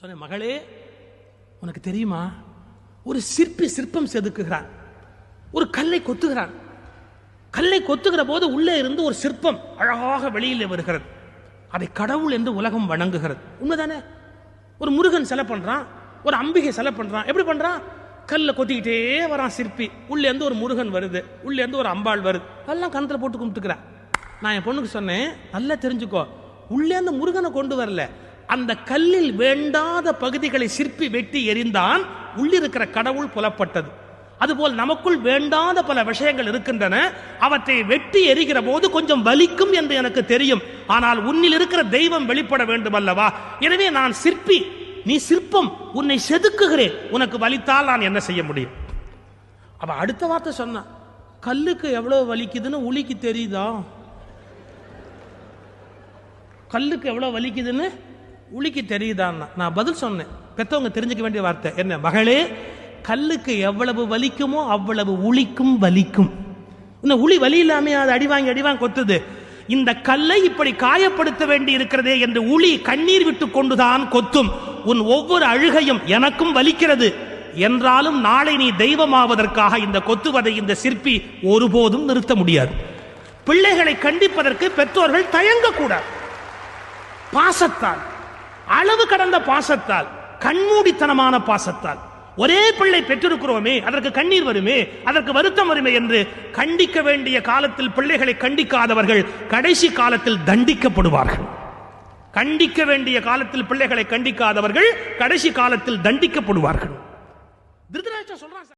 சொன்னேன் மகளே உனக்கு தெரியுமா? ஒரு சிற்பி சிற்பம் செதுக்குகிறான். ஒரு கல்லை கொத்துகிறான். கல்லை கொத்துகிற போது உள்ளே இருந்து ஒரு சிற்பம் அழகாக வெளியிலே வருகிறது. அதை கடவுள் என்று உலகம் வணங்குகிறது. உண்மைதானே? ஒரு முருகன் செலை பண்றான் ஒரு அம்பிகை செலை பண்றான். எப்படி பண்றான்? கல்லை கொத்திக்கிட்டே வரான் சிற்பி. உள்ளே இருந்து ஒரு முருகன் வருது. உள்ளே இருந்து ஒரு அம்பாள் வருது. எல்லாம் கணத்துல போட்டு கும்பிட்டுக்கிறேன். நான் என் பொண்ணுக்கு சொன்னேன் நல்லா தெரிஞ்சுக்கோ. உள்ளே முருகனை கொண்டு வரல. அந்த கல்லில் வேண்டாத பகுதிகளை சிற்பி வெட்டி எறிந்தான் உள்ளிருக்கிற கடவுள் புலப்பட்டது. அதுபோல் நமக்குள் வேண்டாத பல விஷயங்கள் இருக்கின்றன. அவற்றை வெட்டி எறிகிற போது கொஞ்சம் வலிக்கும் என்று எனக்கு தெரியும். ஆனால் உன்னில் இருக்கிற தெய்வம் வெளிப்பட வேண்டும் அல்லவா எனவே நான் சிற்பி நீ சிற்பம் உன்னை செதுக்குகிறேன். உனக்கு வலித்தால் நான் என்ன செய்ய முடியும்? அவ அடுத்த வார்த்தை சொன்னான் கல்லுக்கு எவ்வளவு வலிக்குதுன்னு உளிக்கு தெரியுதா? கல்லுக்கு எவ்வளவு வலிக்குதுன்னு உளிக்கு தெரியுதான்னா நான் பதில் சொன்னேன். பெற்றவங்க தெரிஞ்சுக்க வேண்டிய வார்த்தை என்ன? மகளே கல்லுக்கு எவ்வளவு வலிக்குமோ அவ்வளவு உளிக்கும் வலிக்கும். இந்த உளி வலி இல்லாமே அது அடிவாங்கி அடிவாங்க கொத்துது இந்த கல்லை இப்படி காயப்படுத்த வேண்டி இருக்கிறதே என்று உளி கண்ணீர் விட்டு கொண்டுதான் கொத்தும். உன் ஒவ்வொரு அழுகையும் எனக்கும் வலிக்கிறது. என்றாலும் நாளை நீ தெய்வமாவதற்காக இந்த கொத்துவதை இந்த சிற்பி ஒருபோதும் நிறுத்த முடியாது. பிள்ளைகளை கண்டிப்பதற்கு பெற்றோர்கள் தயங்கக்கூடாது. பாசத்தால். அளவு கடந்த பாசத்தால் கண்மூடித்தனமான பாசத்தால். ஒரே பிள்ளை பெற்றிருக்கிறோமே அதற்கு கண்ணீர் வருமே அதற்கு வருத்தம் வருமே என்று கண்டிக்க வேண்டிய காலத்தில் பிள்ளைகளை கண்டிக்காதவர்கள் கடைசி காலத்தில் தண்டிக்கப்படுவார்கள். கண்டிக்க வேண்டிய காலத்தில் பிள்ளைகளை கண்டிக்காதவர்கள் கடைசி காலத்தில் தண்டிக்கப்படுவார்கள். திருதராஷ்டிரன் சொல்றான்